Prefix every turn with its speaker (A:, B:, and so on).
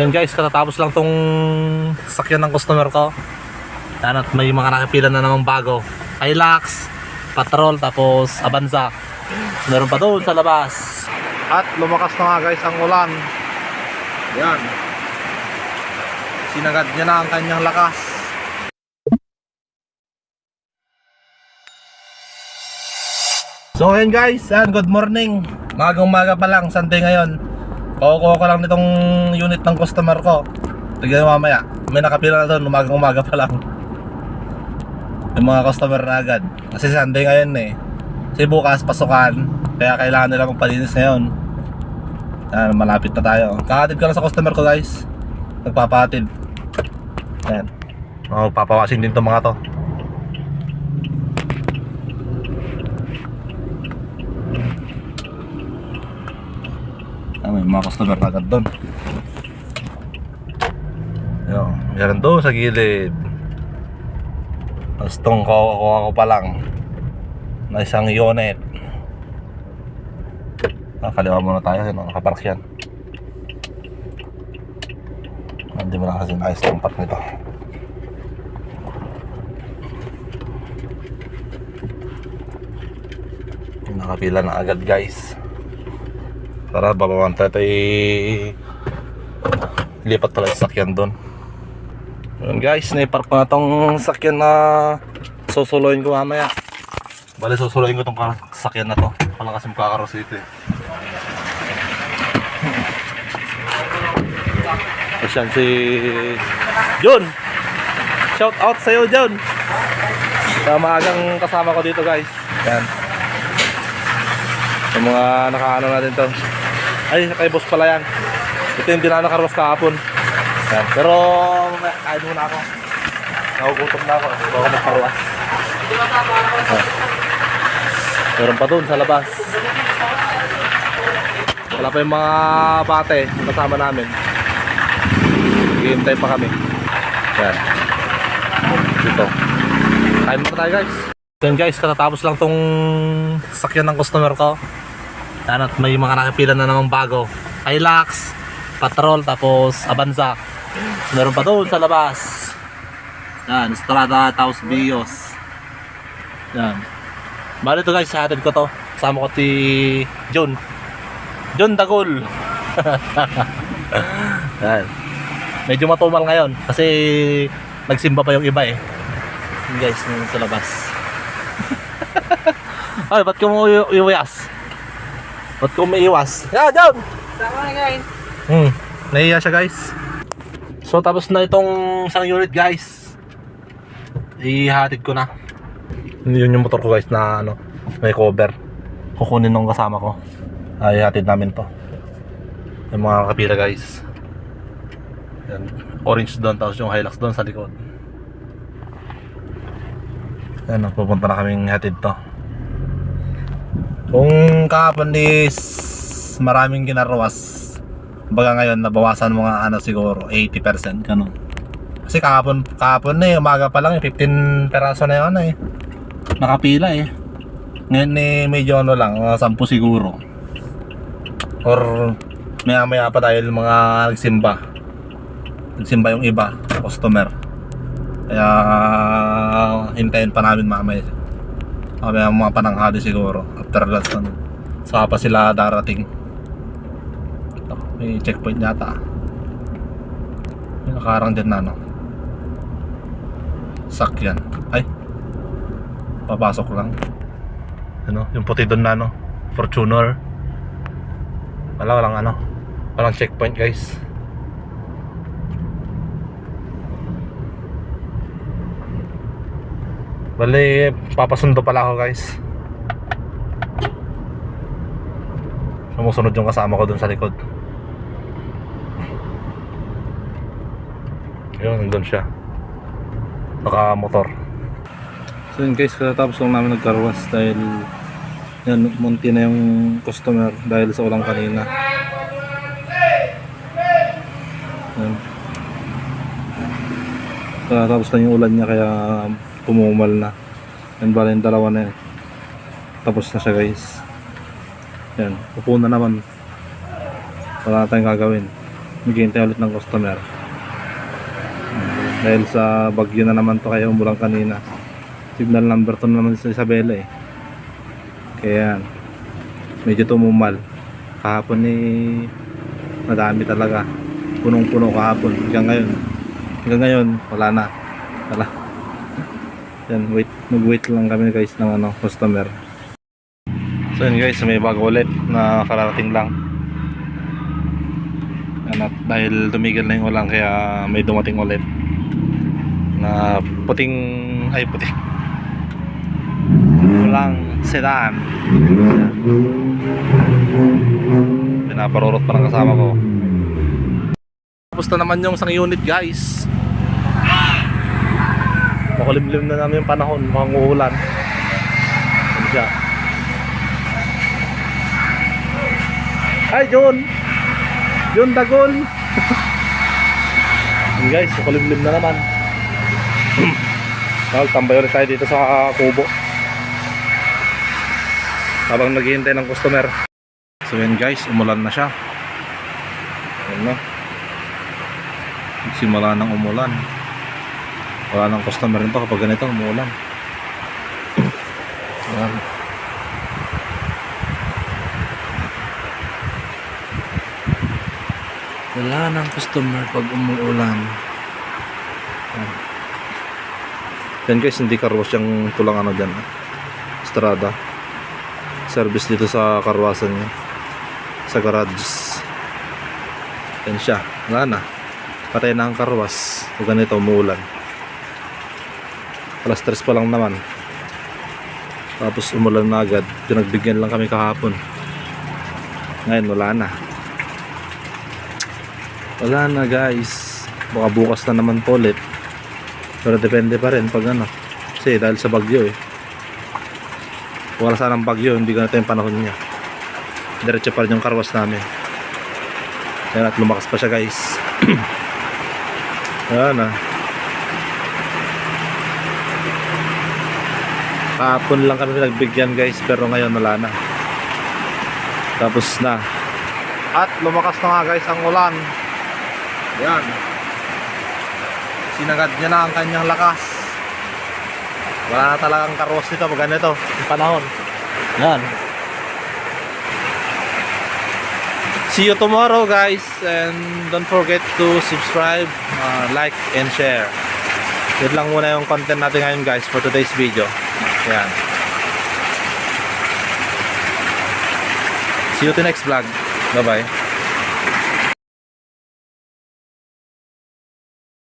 A: Yan guys, katatapos lang tong sakyan ng customer ko. Yan at may mga nakapila na namang bago. Hilux, Patrol, tapos Avanza. Meron pa doon sa labas. At lumakas na nga guys ang ulan. Yan. Sinagad niya na ang kanyang lakas. So ayun guys, yan, good morning. Magang umaga pa lang, Sunday ngayon. Kukuha ko lang nitong unit ng customer ko. Tignan mamaya. May nakapila na doon, umagang umaga pa lang. Yung mga customer na agad. Kasi Sunday ngayon eh. Kasi bukas pasukan. Kaya kailangan nila magpalinis ngayon. Yan, malapit na tayo. Kakatid ko lang sa customer ko guys. Nagpapatid. Yan. Oh, papawasin din tong mga to. Mga customer agad doon. Yo, meron doon sa gilid. Tapos itong kukuha ko pa lang na isang unit. Ah, kaliwa muna tayo, no? nakapark yan. Ah, Hindi mo na kasi naayos ng park nito. Nakapila na agad guys. Tara, babawang tayo tayo lipat pala yung sakyan doon. Yun guys, naipark ko na tong sakyan na susuloyin ko mamaya. Bale, susuloyin ko tong sakyan na to. Wala kasi makakaros dito eh. Tapos yan si Jun! Shout out sa'yo Jun! Sa maagang kasama ko dito guys. Yan. Yung mga nakaano natin to. Ay, kay boss pala yan. Ito yung dinanakaros kahapon. Yan. Pero, kain muna ako. Nagugutom na ako. Hindi ako magparuas. Yan. Meron pa doon sa labas. Wala pa yung mga bate kasama namin. Hihintay pa kami. Yan. Dito. Kain muna tayo guys. Yan guys, katatapos lang tong sakyan ng customer ko. Yan at may mga nakapila na namang bago. Hilux, Patrol, tapos Avanza. Meron pa doon sa labas. Yan, Strada Taos Bios. Yan. Bali to guys, sa atin ko to. Kasama ko si John. John Dagol. Yan. Medyo matumal ngayon kasi nagsimba pa yung iba eh. Yun guys, nung sa labas. Ay, ba't ka mo iwas? Ba't ka mo iwas? Yeah, John!
B: Tama na guys.
A: Hmm, nahiya siya guys. So tapos na itong isang unit guys. Ihatid ko na. Yun yung motor ko guys na ano, may cover. Kukunin nung kasama ko. Ay, ihatid namin to. Yung mga kapila guys. Yan. Orange doon, tapos yung Hilux doon sa likod. Yan, pupunta na kaming hatid to. Kung kahapon is maraming ginarwas, baga ngayon nabawasan mga ano siguro 80% ganun. Kasi kahapon kahapon na eh, umaga pa lang eh, 15 peraso na yun eh. Nakapila eh. Ngayon eh, medyo ano lang, mga 10 siguro. Or maya maya pa dahil mga nagsimba. Nagsimba yung iba, customer. Kaya hintayin pa namin mamaya. Mamaya mga pananghali siguro. After lunch na. Saka pa sila darating. Ito, may checkpoint yata. May nakarang dyan na no. Sakyan. Ay. Papasok lang. Ano, yung puti doon na no. Fortuner. Wala, walang ano. Walang checkpoint guys. Bali, papasundo pala ako guys. Sumusunod yung kasama ko dun sa likod. Yun, nandun siya. Naka motor. So yun guys, katapos lang namin nagkarwas dahil yan, munti na yung customer dahil sa ulang kanina. Yan. Katapos lang yung ulan niya kaya pumumal na. Yan bala yung dalawa na. Tapos na siya guys. Yan, upo na naman. Wala na tayong gagawin. Maghihintay ulit ng customer. Dahil sa bagyo na naman to kaya umulang kanina. Signal number to naman sa Isabela eh. Kaya yan. Medyo tumumal. Kahapon ni madami talaga. Punong-puno kahapon. Hanggang ngayon. Hanggang ngayon, wala na. Wala. Yan, wait. Mag-wait lang kami guys ng ano, customer. So yun guys, may bago ulit na kararating lang. Yan, at dahil tumigil na yung ulan kaya may dumating ulit na puting ay puting walang sedan Yan. pinaparurot pa ng kasama ko tapos na naman yung isang unit guys makulimlim na namin yung panahon mukhang uulan Yan siya Hi John John Dagol Yan guys makulimlim na naman Well, tambay ulit tayo dito sa kubo. Habang naghihintay ng customer. So yan guys, umulan na siya. Yan na. Simula ng umulan. Wala nang customer nito kapag ganito umulan. Yan. Wala nang customer pag umuulan. Yan. Yan guys, hindi karwas yung tulang ano dyan. ah. Strada. Service dito sa karwasan niya. Sa garage. Yan siya. Wala na. Patay na ang karwas. Pag ganito, umuulan. Alas tres pa lang naman. Tapos umulan na agad. Pinagbigyan lang kami kahapon. Ngayon, wala na. Wala na guys. Baka bukas na naman po ulit. Pero depende pa rin pag ano. Kasi dahil sa bagyo eh. Wala sanang bagyo, hindi ganito yung panahon niya. Diretso pa rin yung karwas namin. Ayan at lumakas pa siya guys. Ayan ah. Kahapon lang kami nagbigyan guys pero ngayon wala na. Tapos na. At lumakas na nga guys ang ulan. Ayan sinagad niya na ang kanyang lakas wala na talagang karos nito pag ganito yung panahon yan see you tomorrow guys and don't forget to subscribe uh, like and share yun lang muna yung content natin ngayon guys for today's video yan see you to next vlog. Bye bye